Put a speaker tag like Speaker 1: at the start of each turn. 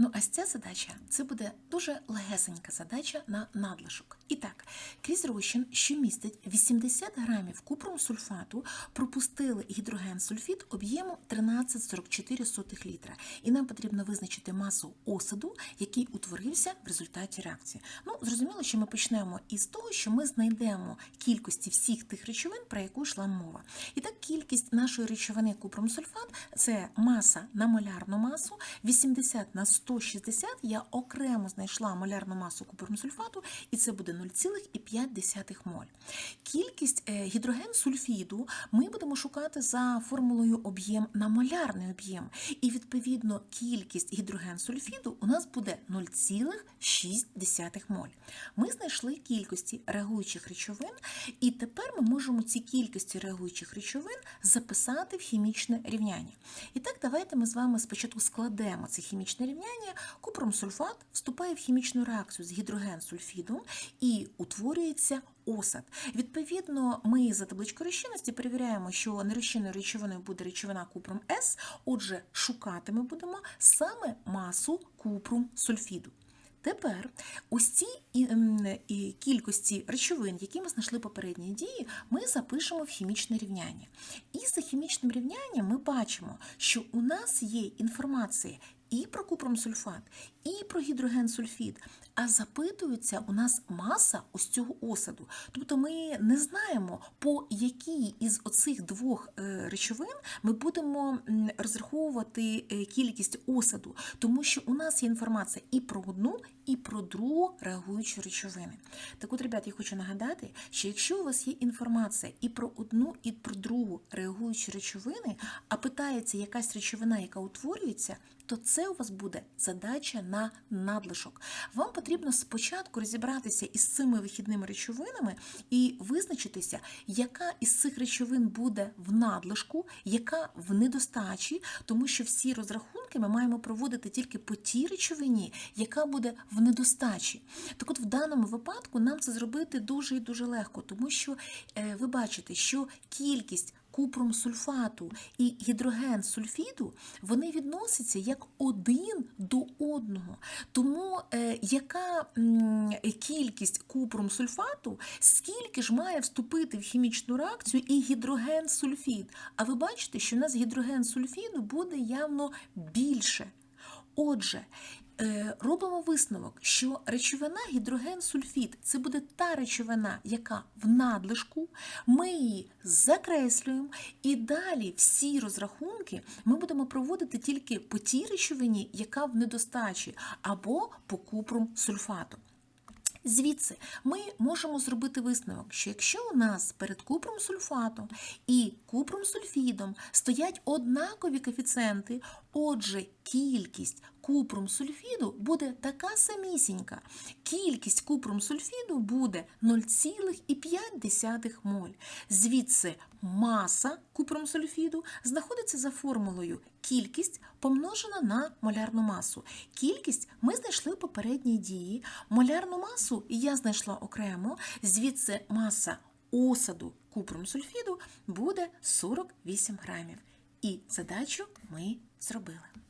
Speaker 1: Ну, а ця задача це буде дуже легесенька задача на надлишок. І так, крізь розчин, що містить 80 грамів купрум-сульфату, пропустили гідроген-сульфід об'єму 13,44 літра. І нам потрібно визначити масу осаду, який утворився в результаті реакції. Ну, зрозуміло, що ми почнемо із того, що ми знайдемо кількості всіх тих речовин, про яку йшла мова. І так, кількість нашої речовини купрум-сульфат це маса на молярну масу, 80 на 160 я окремо знайшла молярну масу купрум-сульфату, і це буде 0,5 моль. Кількість е, гідроген-сульфіду ми будемо шукати за формулою об'єм на молярний об'єм. І відповідно кількість гідроген-сульфіду у нас буде 0,6 моль. Ми знайшли кількості реагуючих речовин, і тепер ми можемо ці кількості реагуючих речовин записати в хімічне рівняння. І так, давайте ми з вами спочатку складемо це хімічне рівняння. Купрум-сульфат вступає в хімічну реакцію з гідроген-сульфідом і утворюється осад. Відповідно, ми за табличкою розчинності перевіряємо, що нерозчинною речовиною буде речовина купрум С, отже, шукати ми будемо саме масу купрум-сульфіду. Тепер ось ці кількості речовин, які ми знайшли попередньої дії, ми запишемо в хімічне рівняння. І за хімічним рівнянням ми бачимо, що у нас є інформація і про купромсульфат, і про гідрогенсульфід, а запитується у нас маса ось цього осаду. Тобто ми не знаємо, по якій із оцих двох е, речовин ми будемо розраховувати е, кількість осаду, тому що у нас є інформація і про одну, і про другу реагуючу речовини. Так от, ребят, я хочу нагадати, що якщо у вас є інформація і про одну, і про другу реагуючі речовини, а питається якась речовина, яка утворюється, то це у вас буде задача на надлишок. Вам потрібно спочатку розібратися із цими вихідними речовинами і визначитися, яка із цих речовин буде в надлишку, яка в недостачі, тому що всі розрахунки ми маємо проводити тільки по тій речовині, яка буде в недостачі. Так от в даному випадку нам це зробити дуже і дуже легко, тому що е, ви бачите, що кількість купрум сульфату і гідроген сульфіду вони відносяться як один до одного. Тому е, яка кількість купрум сульфату, скільки ж має вступити в хімічну реакцію і гідроген сульфід? А ви бачите, що у нас гідроген сульфіду буде явно більше. Отже, робимо висновок, що речовина гідроген-сульфід це буде та речовина, яка в надлишку, ми її закреслюємо, і далі всі розрахунки ми будемо проводити тільки по тій речовині, яка в недостачі, або по купрум сульфату. Звідси ми можемо зробити висновок, що якщо у нас перед купром сульфатом і купром сульфідом стоять однакові коефіцієнти, отже, кількість купром сульфіду буде така самісінька. Кількість купром сульфіду буде 0,5 моль. Звідси маса купром сульфіду знаходиться за формулою кількість помножена на молярну масу. Кількість ми знайшли у попередній дії. Молярну масу я знайшла окремо, звідси маса осаду купром сульфіду буде 48 грамів. І задачу ми зробили.